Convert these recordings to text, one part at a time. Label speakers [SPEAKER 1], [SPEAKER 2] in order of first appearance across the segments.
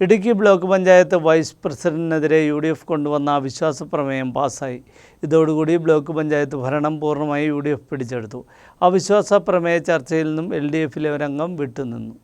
[SPEAKER 1] Idukki block panchayat vice പ്രസിഡന്റിനെതിരെ U D F കൊണ്ടുവന്ന അവിശ്വാസ പ്രമേയം പാസ്സായി. ഇതോടുകൂടി ബ്ലോക്ക് പഞ്ചായത്ത് ഭരണം പൂർണമായി യു ഡി എഫ് പിടിച്ചെടുത്തു. അവിശ്വാസ പ്രമേയ ചർച്ചയിൽ നിന്നും എൽ ഡി എഫിലെ ഒരംഗം വിട്ടുനിന്നു.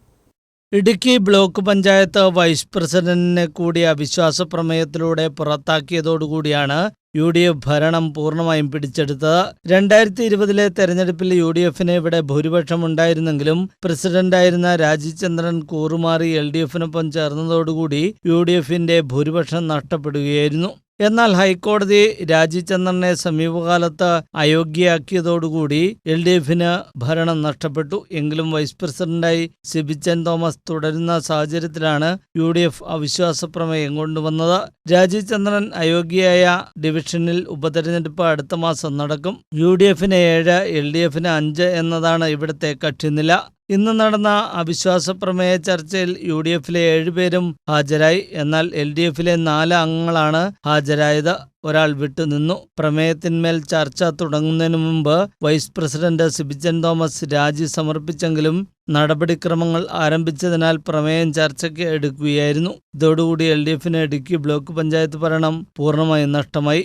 [SPEAKER 1] ഇടുക്കി ബ്ലോക്ക് പഞ്ചായത്ത് വൈസ് പ്രസിഡന്റിനെ കൂടി അവിശ്വാസ പ്രമേയത്തിലൂടെ പുറത്താക്കിയതോടുകൂടിയാണ് യു ഡി എഫ് ഭരണം പൂർണമായും പിടിച്ചെടുത്തത്. രണ്ടായിരത്തി ഇരുപതിലെ തെരഞ്ഞെടുപ്പിൽ യു ഡി എഫിന് ഇവിടെ ഭൂരിപക്ഷം ഉണ്ടായിരുന്നെങ്കിലും പ്രസിഡന്റായിരുന്ന രാജീവ്ചന്ദ്രൻ കൂറുമാറി എൽ ഡി എഫിനൊപ്പം ചേർന്നതോടുകൂടി യു ഡി എഫിന്റെ ഭൂരിപക്ഷം നഷ്ടപ്പെടുകയായിരുന്നു. എന്നാൽ ഹൈക്കോടതി രാജീചന്ദ്രനെ സമീപകാലത്ത് അയോഗ്യയാക്കിയതോടുകൂടി എൽ ഡി എഫിന് ഭരണം നഷ്ടപ്പെട്ടു. എങ്കിലും വൈസ് പ്രസിഡന്റായി സിബിച്ചൻ തോമസ് തുടരുന്ന സാഹചര്യത്തിലാണ് യു ഡി എഫ് അവിശ്വാസ പ്രമേയം കൊണ്ടുവന്നത്. രാജീവ്ചന്ദ്രൻ അയോഗ്യയായ ഡിവിഷനിൽ ഉപതെരഞ്ഞെടുപ്പ് അടുത്ത മാസം നടക്കും. യു ഡി എഫിന് ഏഴ് എൽ ഡി എഫിന് അഞ്ച് എന്നതാണ് ഇവിടുത്തെ കക്ഷിനില. ഇന്ന് നടന്ന അവിശ്വാസ പ്രമേയ ചർച്ചയിൽ യു ഡി എഫിലെ ഏഴുപേരും ഹാജരായി. എന്നാൽ എൽ ഡി എഫിലെ നാല് അംഗങ്ങളാണ് ഹാജരായത്. ഒരാൾ വിട്ടുനിന്നു. പ്രമേയത്തിന്മേൽ ചർച്ച തുടങ്ങുന്നതിനു മുമ്പ് വൈസ് പ്രസിഡന്റ് സിബിജൻ തോമസ് രാജി സമർപ്പിച്ചെങ്കിലും നടപടിക്രമങ്ങൾ ആരംഭിച്ചതിനാൽ പ്രമേയം ചർച്ചയ്ക്ക് എടുക്കുകയായിരുന്നു. ഇതോടുകൂടി എൽ ഡി എഫിന് ഇടുക്കി ബ്ലോക്ക് പഞ്ചായത്ത് ഭരണം പൂർണമായും നഷ്ടമായി.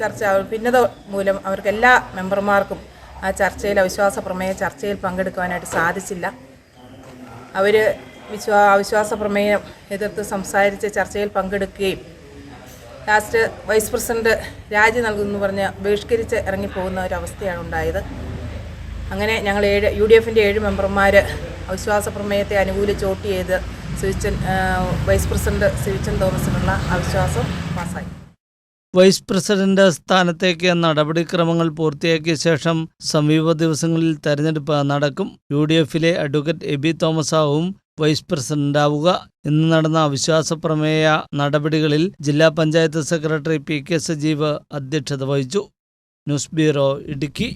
[SPEAKER 2] ചർച്ച ഭിന്നത മൂലം അവർക്ക് എല്ലാ മെമ്പർമാർക്കും ആ ചർച്ചയിൽ അവിശ്വാസ പ്രമേയ ചർച്ചയിൽ പങ്കെടുക്കുവാനായിട്ട് സാധിച്ചില്ല. അവർ വിശ്വാ അവിശ്വാസ പ്രമേയം എതിർത്ത് സംസാരിച്ച് ചർച്ചയിൽ പങ്കെടുക്കുകയും ലാസ്റ്റ് വൈസ് പ്രസിഡന്റ് രാജി നൽകുമെന്ന് പറഞ്ഞ് ബഹിഷ്കരിച്ച് ഇറങ്ങിപ്പോകുന്ന ഒരവസ്ഥയാണ് ഉണ്ടായത്. അങ്ങനെ ഞങ്ങൾ ഏഴ് യു ഡി എഫിന്റെ ഏഴ് മെമ്പർമാർ അവിശ്വാസ പ്രമേയത്തെ അനുകൂലിച്ച് വോട്ട് ചെയ്ത് സിവിച്ചൻ വൈസ് പ്രസിഡന്റ് സിവിച്ചൻ തോമസിനുള്ള അവിശ്വാസം പാസ്സായി.
[SPEAKER 1] വൈസ് പ്രസിഡന്റ് സ്ഥാനത്തേക്ക് നടപടിക്രമങ്ങൾ പൂർത്തിയാക്കിയ ശേഷം സമീപ ദിവസങ്ങളിൽ തെരഞ്ഞെടുപ്പ് നടക്കും. യു ഡി എഫിലെ അഡ്വക്കേറ്റ് എബി തോമസാവും വൈസ് പ്രസിഡന്റാവുക. ഇന്ന് നടന്ന അവിശ്വാസ പ്രമേയ നടപടികളിൽ ജില്ലാ panchayat secretary P K Sajeev അധ്യക്ഷത വഹിച്ചു. News bureau Idukki.